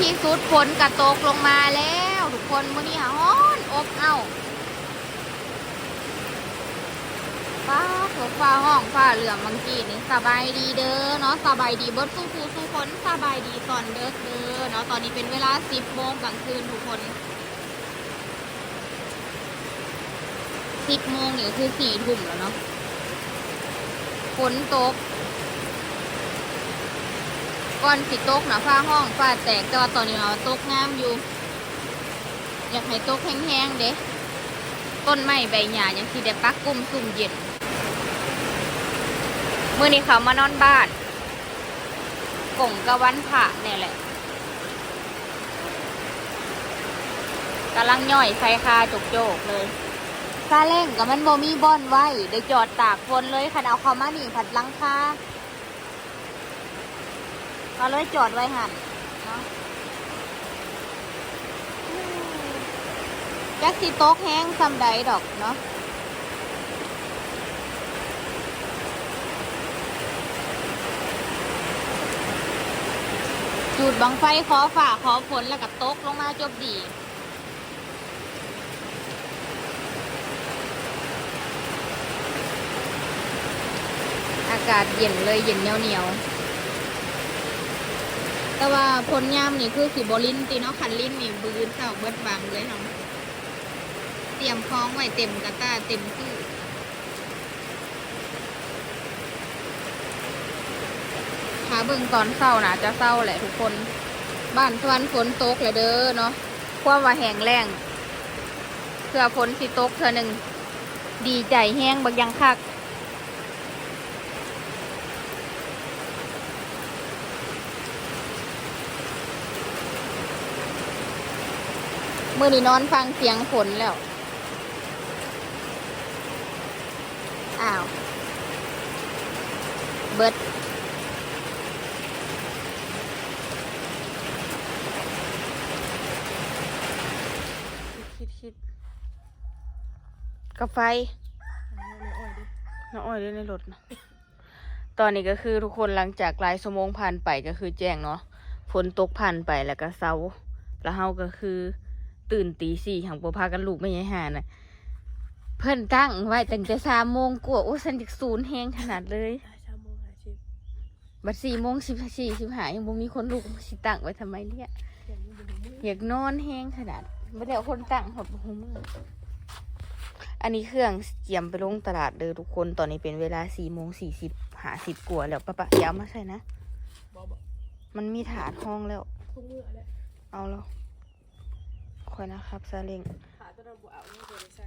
ที่สุดฝนกระตกลงมาแล้ว ทุกคนมื้อนี้ฮ้อนอบเอ้าฟ้าฝนฟ้าห้องฟ้าเหลืองบางกีนี่สบายดีเด้อเนาะสบายดีเบิดสู้ผู้สู้คนสบายดีตอนเด้อเด้อเนาะตอนนี้เป็นเวลา10โมงกลางคืนทุกคน10โมงนี่คือ4ทุ่มแล้วเนาะฝนตก ก่อนสิตกนะฟ้าห้องฟ้าแตกแต่ว่าตอนนี้เราตกงามอยู่ อยากให้ตกแห้งๆเด้ต้นไม้ใบหญ้ายังสิได้ปักกลุ่มซุ่มเย็นเมื่อนี้เขามานอนบ้านกงกะวันผ่าเนี่ยแหละกำลังย่อยใส่คาจกโจกๆเลยซาเล้งกับมันโบมีบอนไว้เดี๋ยวจอดตากฝนเลยคันเอาเขามาหนีผัดลังคา ก็เลยจอดไว้หันเนาะจักสิโต๊กแห้งซำใดดอกเนาะจุดบังไฟขอฝ่าขอฝนแล้วก็ตกลงมาจบดีอากาศเย็นเลยเย็นเหนียวเหนียว แต่ว่าผลยามนี่คือสีบลินตีเนาะคันลิ้นมีบืนเต่าเบิดบางเลยเนาะเตรียมคล้องไว้เต็มกระตาเต็มตู้หาเบิ่งตอนเศร้านะจะเศร้าแหละทุกคน บ้านสวรรค์ฝนตกเลยเด้อเนาะความว่าแห้งแล้งเพื่อฝนสิตกเธอหนึ่งดีใจแห้งบักยังคัก มื่อนี้นอนฟังเสียงฝนแล้ว อ้าว เบิดคิดคิดกาไฟน้ำอ้อยด้วยในรถนะตอนนี้ก็คือทุกคนหลังจากหลายชั่วโมงผ่านไปก็คือแจ้งเนาะฝนตกผ่านไปแล้วก็เซาแล้วเฮาก็คือ ตื่นตีสี่หังปพากันลูกไม่ยายหาน่ะ เพิ่นตั้งไว้ตั้งแต่สามโมงกว่าโอ้สันจิกศูนย์แหงขนาดเลยชาโมงหาชิปบัดสี่โมงสิบสี่สิบหายังบ่มีคนลูกสิตั้งไว้ทำไมเนี่ยอย่างนี้เป็นมืออยากนอนแห้งขนาดไม่ได้เอาคนตั้งหอบหูมืออันนี้เครื่องเกียมไปลงตลาดเด้อทุกคนตอนนี้เป็นเวลาสี่โมงสี่สิบหาสิบกว่าแล้วปะปะอยาวมาใส่นะบอกบอกมันมีถาดห้องแล้วทุกมืออะไรเอาแล้ว คอยนะครับซาเล้งขาตะระบุเอาไม่เคยได้ใส่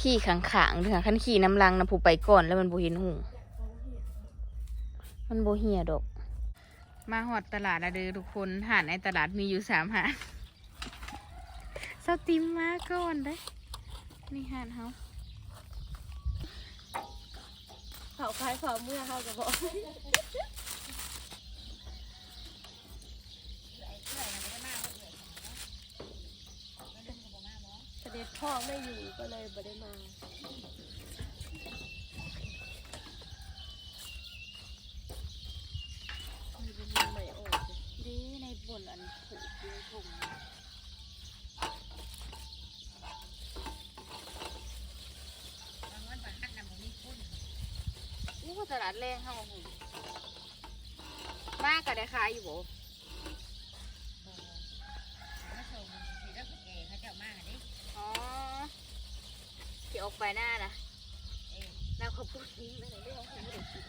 ขี่ขังขางๆเถอะขั้นขี่น้ำลังนะผู้ไปก่อนแล้วมันบูเห็นหูมันโบเหียดอก มาหอดตลาดอะเด้อทุกคนหาดในตลาดมีอยู่สามหาดสติมมาก่อนได้อนี่หาดเฮาเผาคล้ายเผาเมื่อเขาจะบอก เสด็จพ่อไม่อยู่ก็เลยไม่ได้มามีเป็นมือใหม่ออกเลยดีในบนอันผูกอยู่นถุงอู้ตลาดแรงเฮาหุ่นมากก็ได้ขายอยู่บ่ อ๋อที่ ออกไปหน้านะน้ำข้าวปุ้นนี่ไม่ได้เรื่องของไม่ได้กิน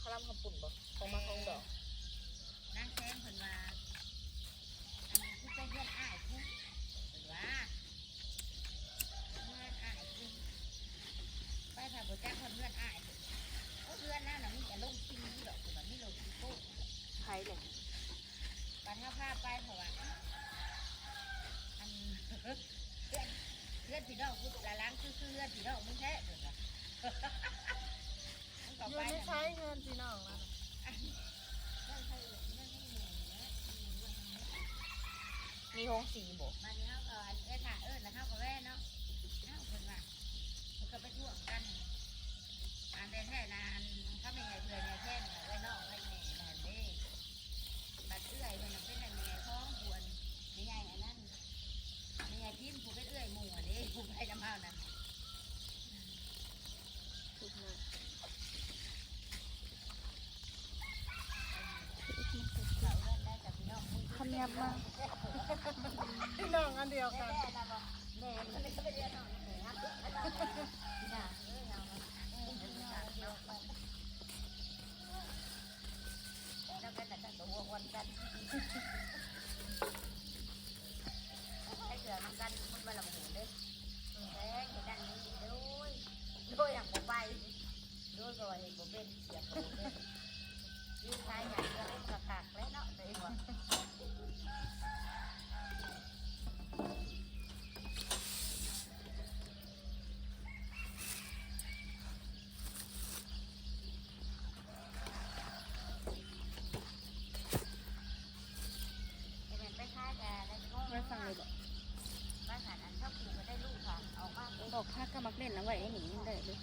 ข้าวลำข้าวปุ้นบ่ของมาของดอกนางแซงเพิ่นว่าอันนี้คือไปเพื่อนอ้ายพุ่นเพิ่นว่าเพื่อนอ้ายพุ่นไปถ้าบ่จักเพิ่นเพื่อนอ้ายพุ่นโอ้เพื่อนนั่นน่ะมีแต่ลงซีดอกคือว่ามีลงซีโก้ไผ่เลยปันเฮาพาไปเพราะว่าอัน เพื่อนเพื่อนพี่น้องกูละล้างคือคือเพื่อนพี่น้องมึงแท้เพิ่นว่ามึงก็อยู่ไปในน่ใช้เงินพี่น้องนะมีห้องสีบ่บัดนี้เฮาก็อันเอ้ยค่ะเอิ้นแล้วเฮาก็แว่เนาะเฮาเพิ่นว่าก็ไปท่วงกันอันแต่แท้นานเขาไม่ให้เพื่อนเนี่ยแท้นไว้นอกไว้แม่นั่นเด้บัดเอื้อยมันนะเป็นอันแม่ท้องบวนไม่ใหญ่อันนั้นไม่ใหญ่พิมพ์ผู้เป็นเอื้อยห มู่อันนี้ผู้ไปน้ำเฮานั่นทุกหน่อยเขาเล่นได้แต่พี่น้องมึงคำยับมากพี่น้องอันเดียวกันแม่นะบอกแม่มันเลยก็ไปเรียนน้องแม่ครับพี่น้าเอ้ยเอาเออพี่น้องเดียวกันแล้วกันแต่กันตัววันกันให้เกิดมันกันมันมาลำหูเด้แท้เห็นด้านนี้ด้วย ด้วยอย่างผมไปด้วยก็เห็นผมเป็นเสียบผมเป็นยืนท้ายอย่างเดียวกระกักแล้วเนาะเลยว่า จะเป็นไปค่ายแต่ในโง่ ไม่ฟังเลยบอก บ้านสารอันชอบปลูกก็ได้ลูกค่ะอ ออกพักก็มักเล่นน้ำไว้ไอ้หนิงได้เลย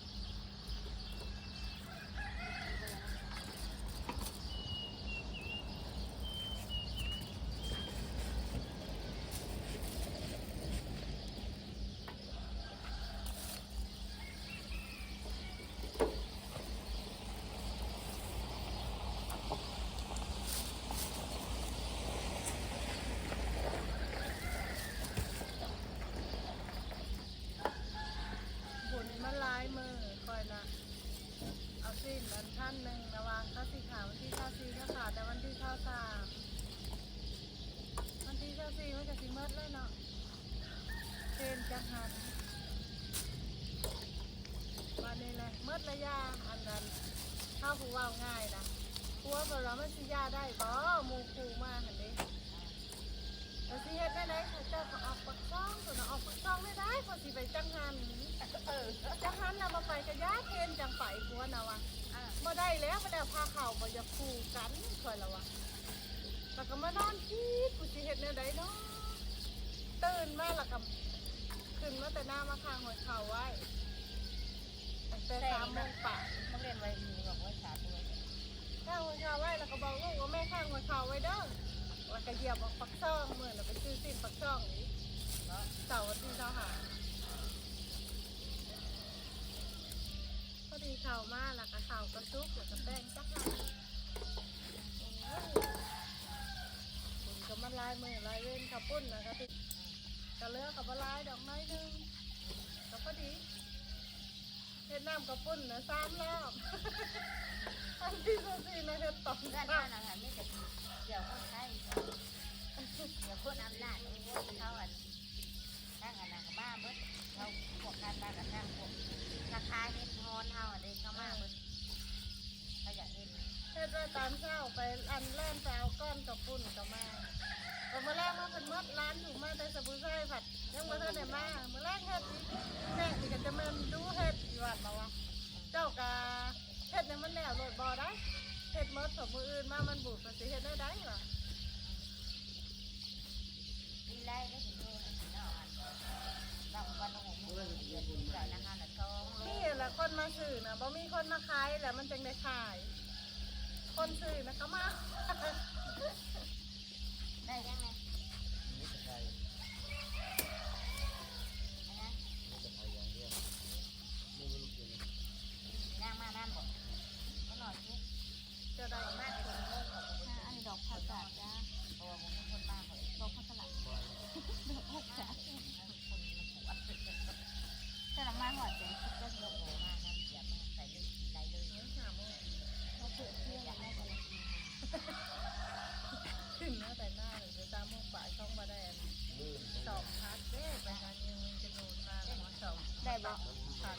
บุญมันลายมือคอยนะเอาสิ้นอันท่านหนึ่งระวังข้าสีขาววันที่ข้าสีข้าขาวแต่วันที่ข้าสามวันที่ข้าสีมันจะสิเมิดเลยเนาะเทนจังหันวันนี้เลยเมิดระยะอันนั้น ข้าวผู้ว่าง่ายนะกลัวบอกเราไม่สิยาได้บ่หมูคูมาหันนี้แล้วสิเฮ็ดได้ไหนเขาจ้าก็ออกปักซ่องส่วนออกปักซ่องไม่ได้เพอสิไปจังหันเออจังหันน่ะมาไปกระยาเทนจังไปกลัวนะวะอ่าบ่ได้แล้วบ่ได้พาเข่าบ่อยากคู่กันคอยละวะแล้วก็มานอนคิดกูสิเฮ็ดแนวใดเนาะตื่นมาแล้วก็ขึ้นมาแต่หน้ามาข้างหัวเข่าไว้ แต่สามโมงป่าต้องเรียนไว้มีบอกว่าสาตัวข้างหัวเข่าไว้แล้วก็บอกลูกว่าแม่ข้างหัวเข่าไว้เด้อว่าก็เหยียบออกปักซ่องมื้อน่ะไปซื้อสิ้นปักซ่องอีกเนาะเสาร์วันที่เสาหาพอดีเข่ามาแล้วก็เข่ากระซุกแล้วก็แป้งจักหน่อยโอ้ยบุญก็มันลายมือลายเว้นขับปุ้นนะก็ติก็เลือกกับลายดอกไม้หนึ่งก็พอดี เฮ็ดน้ำกับปุ้นนะสามรอบอันที่สี่นะเฮ็ดต่อเพื่อนน้บ้านนะคะไม่แต่เดี๋ยวคนใช้เดี๋ยวคนอำนาจไอ้พวกเขาอันตั้งอันนั้นบ้าเบิดเขาพวกการบ้านกันตั้งพวกราคาเฮ็ดฮอนเฮาอันนี้เขามาเบิดเขาอยากเห็นำเฮ็ดไว้ตอนเช้าไปอันแล่นไปเอาก้อนกับปุ้นกับมาพอมาแรกมาเป็นมดร้านอยู่มาแต่สบู่ใส่ผัด ยังมาเท่าไหร่มาเมื่อแรกเฮ็ดอีกแม่นี่ก็จะมันดูเฮ็ดอยู่วัดมาวะเจ้ากาเฮ็ดเนี่ยมันแล้วโหลดบ่ได้เฮ็ดมดของมืออื่นมามันบูดมันสิเฮ็ดได้ได้หรอดีไล่ได้ถึงดูถึงนอนบางวันโอ้โหมือเดือนที่ใส่นะคะน่ะสองโลนี่แหละคนมาซื้อนะบ่มีคนมาขายแหละมันจึงได้ขาย คนซื้อนะก็มาด้ยังไงอันนั้นนั่งมานั่งบอกก็นอนสิ จะได้ มากเลยคนโง่ของผม อันนี้ดอกผักกาดจ้า เพราะว่าผมเป็นคนมากเลย ดอกผักกะหล่ำดอกผักกาด คนมันปวด แต่ละมาหอดเจ๊ ก็โลโก้มากนะอย่ามาใส่เลยไรเลย หาโมง เขาเผื่อเที่ยง อยากให้คนกิน ขึ้นนะแต่หน้าเลยจะตามโมงบ่ายช่องมาได้สอบพัดเด้ไปหาเงินจะโดนมาแล้วสอบ ได้บ่ พัด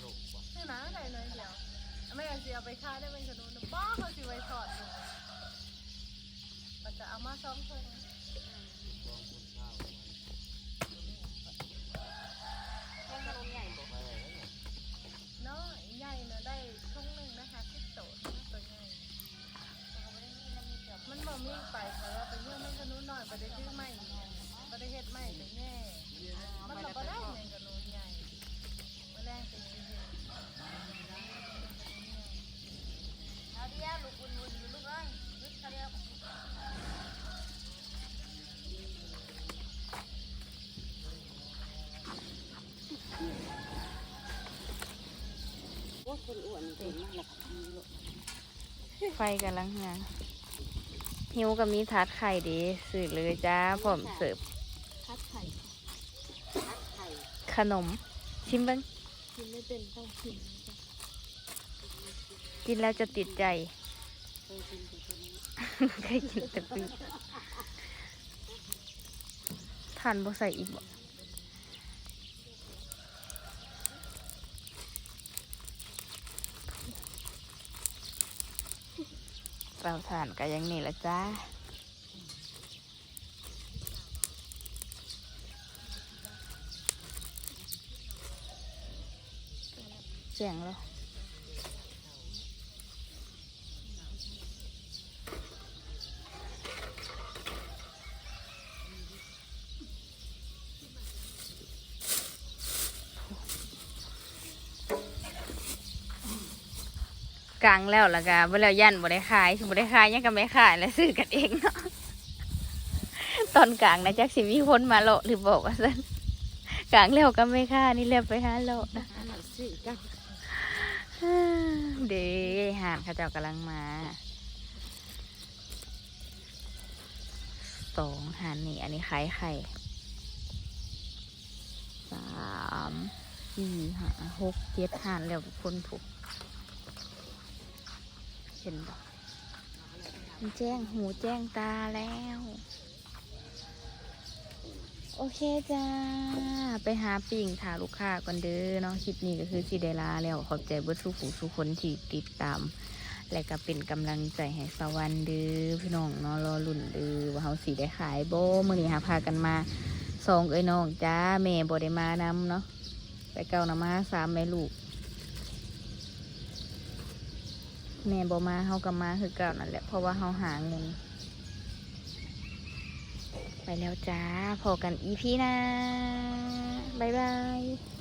ชื่อหนาไหนหน่อยเดียวแม่เสียไปค่ายได้เป็นขนุนบ้าเขาสิไว้สอดอยู่มันจะ เอามาซ้อมเพิ่งแค่ขนมใหญ่บ่น้อยใหญ่นะได้ทุ่งหนึ่งนะคะที่โตตัวใหญ่เขาไม่ได้มีแล้วมีเกือบมันบ่มีไปเพราะว่าไปเยื่อมันขนุนหน่อยไปได้ชื่อไม่ไปได้เฮ็ดไม่ไปแง่มันก็บ่ได้เงินขนุนใหมาแรงเป็น ไฟกำลังงานหิวกับมีทัดไข่ดีสื่อเลยจ้าพร้อมเสิร์ฟคัดไข่ทัดไข่ ขนม ชิมเบ้างกินไม่เป็นต้องกินนะจ๊ะกินแล้วจะติดใจเคยกินแต่คนนี้เคยกินแต่ปีทานบ่ใส่อีกบ่ เราถ่านก็ยังนี่ละจ้าเสียงแล้ว กลางแล้วล่ะกะเวลายันบ่ได้ขายบ่ได้ขายยังก็ไม่ขายแล้วซื้อกันเองเนาะตอนกลางนะจักสิมีคนมาโลาะหรือบอกว่าซั่นกลางแล้วก็ไม่ค่านี่เรียบไปหาโลาะนะเด้ห่านเขาเจ้ากำลังมาสองห่านนี่ อันนี้ขายไข่สามสี่ห้าหกเจ็ดห่านแล้วทุกคนถูก ห็นปะมันแจ้งหูแจ้งตาแล้ว โอเคจ้า ไปหาปิ่งถาลูกค้าก่อนเด้อเนาะคลิปนี้ก็คือสีเดลาแล้วขอบใจเบิร์ดสุขุสุคนที่ติดตาม และก็เป็นกำลังใจให้สวรรค์เด้อพี่น้องเนาะรอลุ่นเด้อว่าเฮาสีได้ขายโบมื้อนี้หาพากันมาสองเอ้ยน้องจ้าแม่บ่ได้มานำเนาะไปเก้านะมาสามแม่ลูก แม่บอมาเฮาก็มาคือเก่านั่นแหละเพราะว่าเฮาหาเงินไปแล้วจ้าพอกันอีพีนะ บ๊ายบาย